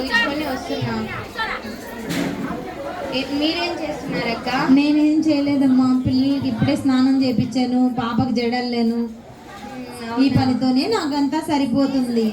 ముగించుకొని వస్తున్నా. మీరేం చేస్తున్నారక్క నేనేం చేయలేదమ్మా. పిల్లలకి ఇప్పుడే స్నానం చేపించాను పాపకు జడలేను ఈ పనితోనే నాకంతా సరిపోతుంది.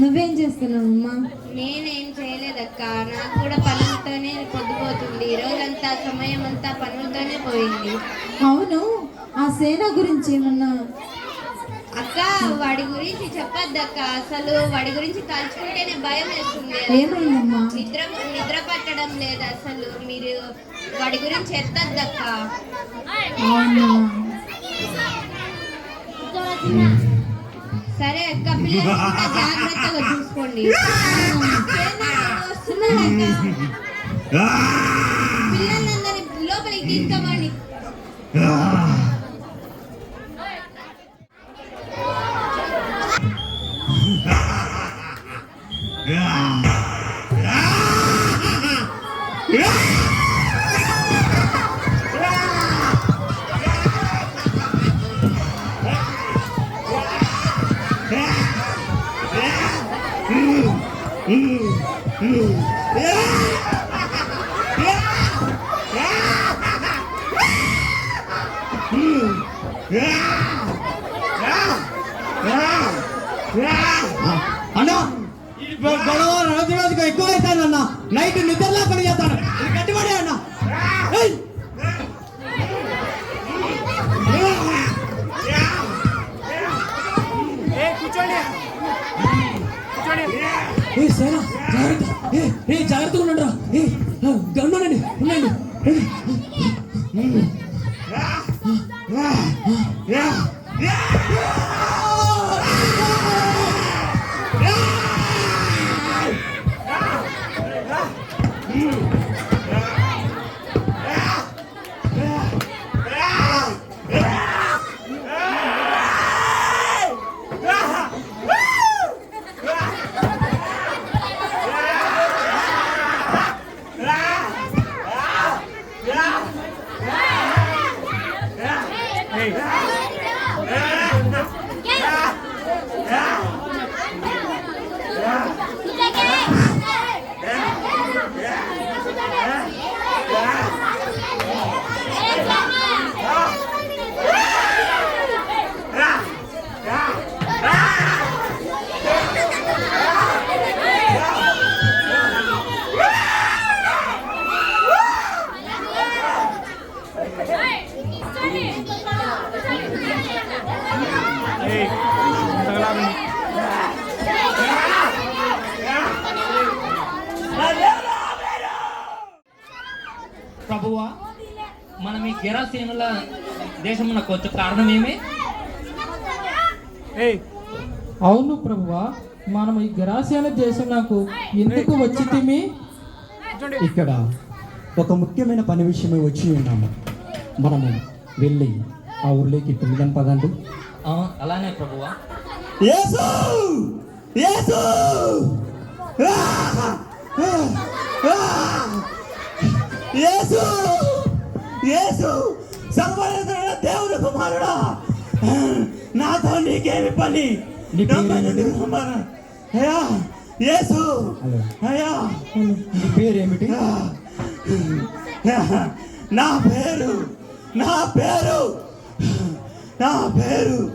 నువ్వేం చేస్తున్నావు అమ్మా నేనేం చేయలేదక్క. నాకు కూడా పనులతోనే పొద్దుపోతుంది. రోజంతా సమయం అంతా పనులతోనే పోయింది. అవును. ఆ సేన గురించి ఏమన్నా అక్క వాడి గురించి చెప్పొద్దక్క అసలు వాడి గురించి తలుచుకుంటేనే భయం వేస్తుంది. ఏమైందమ్మా? నిద్ర నిద్ర పట్టడం లేదు అసలు. మీరు వాడి గురించి ఎత్తద్దక్క సరే అక్క పిల్లలు జాగ్రత్తగా చూసుకోండి. పిల్లలందరినీ లోపలికి తీసుకోమండి అన్నా ఈ గొ- గొడవ రోజు రోజుకు ఎక్కువ అవుతాను అన్న నైట్ నిద్రలా పని ప్రభువా గెరాసేనుల దేశమునకు వచ్చే కారణం ఏమి? అవును ప్రభువా మనం ఈ గరాసియాల దేశం నాకు ఎందుకు వచ్చి తిమి ఇక్కడ ఒక ముఖ్యమైన పని విషయమే వచ్చి ఉన్నాము. మనము వెళ్ళి ఆ ఊర్లోకి పిల్లలను పదండి. ఆ, అలానే ప్రభువా! యేసు! యేసు సర్వోన్నతుడైన దేవుని కుమారుడా. నాతో నీకేమి పని. అయ్యా యేసు. అయ్యా. నీ పేరేమిటి నా పేరు నా పేరు నా పేరు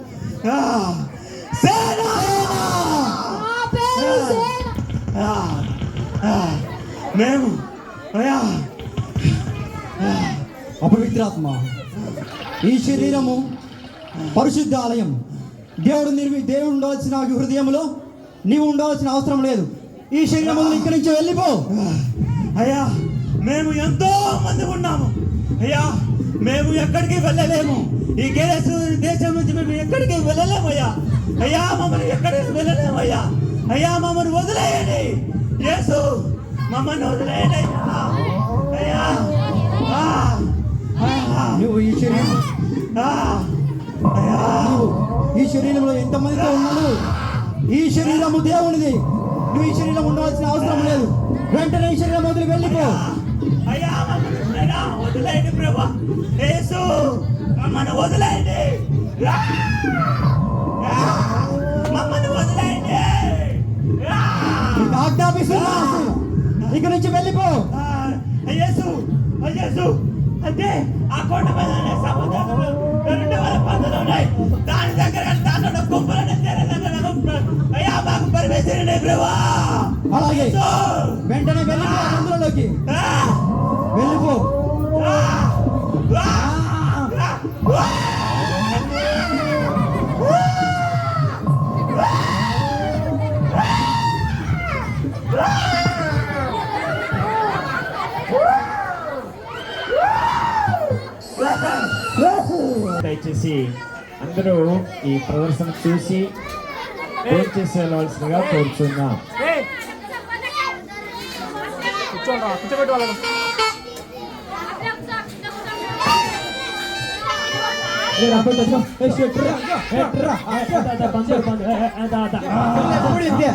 సేన. మేము అయ్యా. అపవిత్రాత్మ. ఈ శరీరము పరిశుద్ధ ఆలయం దేవుడు నిర్మి దేవుడు ఉండవలసిన హృదయంలో నీవు ఉండవలసిన అవసరం లేదు. ఈ శరీరం ఇక్కడి నుంచి వెళ్ళిపో. అయ్యా మేము ఎంతో మంది ఉన్నాము. అయ్యా మేము ఎక్కడికి వెళ్ళలేము. ఈ గేసు దేశం నుంచి మేము ఎక్కడికి వెళ్ళలేము అయ్యా. అయ్యా మమ్మల్ని ఎక్కడికి వెళ్ళలేము అయ్యా. అయ్యా మమ్మల్ని వదిలేయండి. యేసు మమ్మల్ని వదిలేయండి అయ్యా. అయ్యా. నువ్వు ఈ శరీరం ఈ శరీరంలో ఎంతమందితో ఉన్నావు? ఈ శరీరము దేవునిది. నువ్వు ఈ శరీరం ఉండవలసిన అవసరం లేదు. వెంటనే ఈ శరీరం వదిలి వెళ్ళిపో. అయ్యా వదిలేయండి ప్రభా. యేసు మమ్మల్ని వదిలేయండి. మమ్మల్ని వదిలేయండి. ఆజ్ఞాపిస్తున్నా. ఇక నుంచి వెళ్ళిపో. యేసు యేసు. అంటే ఆ కొండ మీద సముద్రంలో రెండు వేల పందులు ఉన్నాయి. దాని దగ్గర దాంట్లో గుంపులను అయ్యా మాకు పరమేశ్వరుడే ప్రభా అలాగే! వెంటనే వెళ్ళిపో ఆ! వెళ్ళిపో. అందరూ ఈ ప్రదర్శన చూసి ఫోన్ చేసి వెళ్ళవలసిందిగా కోరుతున్నాం ఎప్పుడు ఇంతే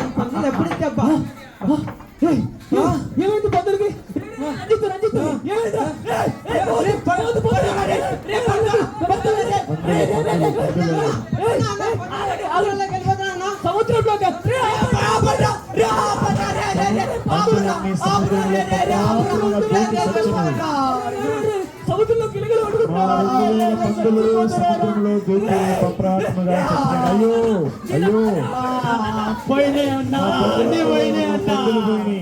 పందులన్నీ సముద్రంలో పరాకులుగా దూకి వేల పందులు సముద్రంలో దూకి పప్రాత్మగా చచ్చినవి. అయ్యో అయ్యో. పోయినాయి అన్నా. అన్నీ అన్నా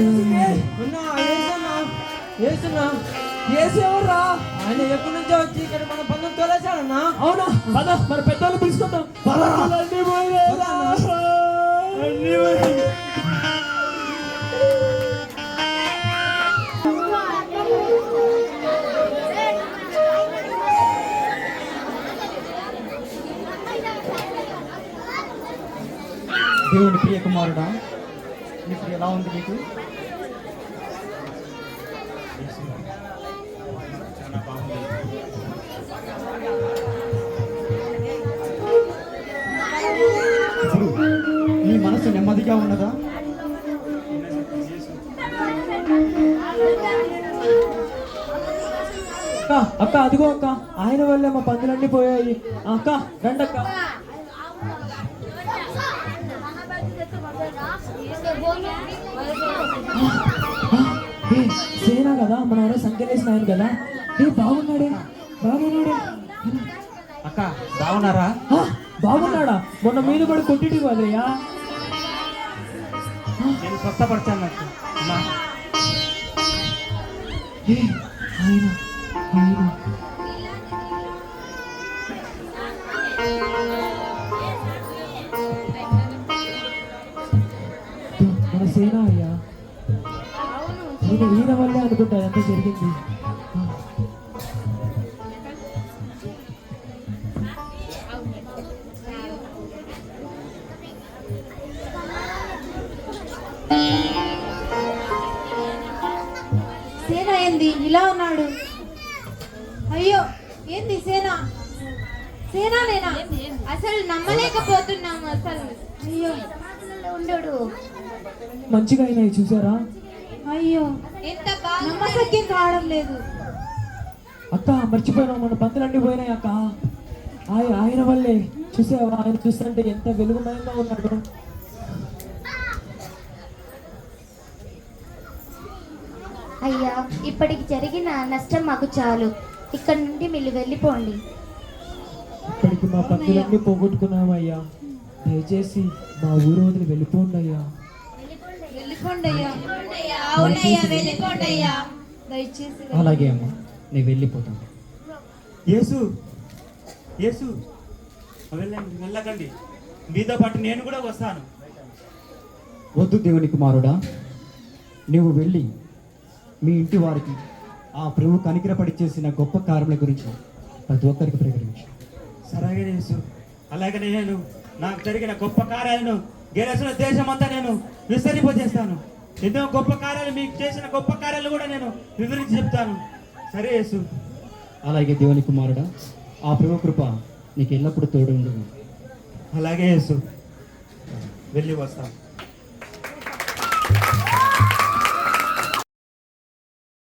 ఎవరైనా ఏసున్నా ఏసు ఎవర్రా ఆయన ఎక్కడి నుంచో వచ్చి ఇక్కడ మన పన్ను తోలేశాడన్నా అవునా? పద మరి పెద్దోళ్ళు పిలుచుకుందాం. అన్నీ దేవుని కుమారుడా ఇప్పుడు ఎలా ఉంది నీకు ఇప్పుడు మనసు నెమ్మదిగా ఉన్నదా? అక్క అక్క అదిగో అక్క. ఆయన వల్లే మా పందులన్నీ పోయాయి. అక్క రండక్క. సేనా కదా? మన ఎవరో సంఖ్యలేసిన ఆయన కదా? ఏ బాగున్నాడే? బాగున్నాడే? అక్క బాగున్నారా? బాగున్నాడా? మొన్న మీద పడి కొట్టిటి కదయ్యా? నేను స్వస్థపరిచాను నాకు ఆయన ఆయన ఈయన ఈయన వల్లే అనుకుంటా అంతా జరిగింది. సేన ఏంది? ఇలా ఉన్నాడు. అయ్యో ఏంది సేన? సేనా నేనా అసలు నమ్మలేకపోతున్నాము అసలు. అయ్యో. ఉండడు మంచిగా అయినాయి చూసారా? అయ్యో. ఎంత నమ్మసక్యం కావడం లేదు. అక్క మర్చిపోయినావు మన పంతులన్నీ పోయినాయి అక్క. ఆయ- ఆయన వల్లే. చూసావా ఆయన చూస్తుంటే ఎంత వెలుగుమయంగా ఉన్నాడు. అయ్యా ఇప్పటికి జరిగిన నష్టం మాకు చాలు. ఇక్కడ నుండి మీరు వెళ్ళిపోండి. ఇప్పటికి మా పంతులన్నీ పోగొట్టుకున్నామయ్యా దయచేసి మా ఊరు వదిలి వెళ్ళిపోండి అయ్యా. వెళ్ళిపోండి అయ్యా. అవునయ్యా దయచేసి అలాగే అమ్మా నేను వెళ్ళిపోతాను. యేసు యేసు వెళ్ళండి వెళ్ళకండి. మీతో పాటు నేను కూడా వస్తాను. వద్దు దేవుని కుమారుడా నీవు వెళ్ళి మీ ఇంటి వారికి ఆ ప్రభు కనికరపడి చేసిన గొప్ప కార్యముల గురించి ప్రతి ఒక్కరికి ప్రకటించు. సరే యేసు. అలాగే నేను నాకు జరిగిన గొప్ప కార్యాలను గెలిచిన దేశం అంతా నేను విస్తరింపజేస్తాను. ఎన్నో గొప్ప కార్యాలు మీకు చేసిన గొప్ప కార్యాలు కూడా నేను వివరించి చెప్తాను. సరే యేసు. అలాగే దేవుని కుమారుడా ఆ ప్రేమ కృప నీకు ఎల్లప్పుడూ తోడు ఉండదు అలాగే యేసు. వెళ్ళి వస్తాను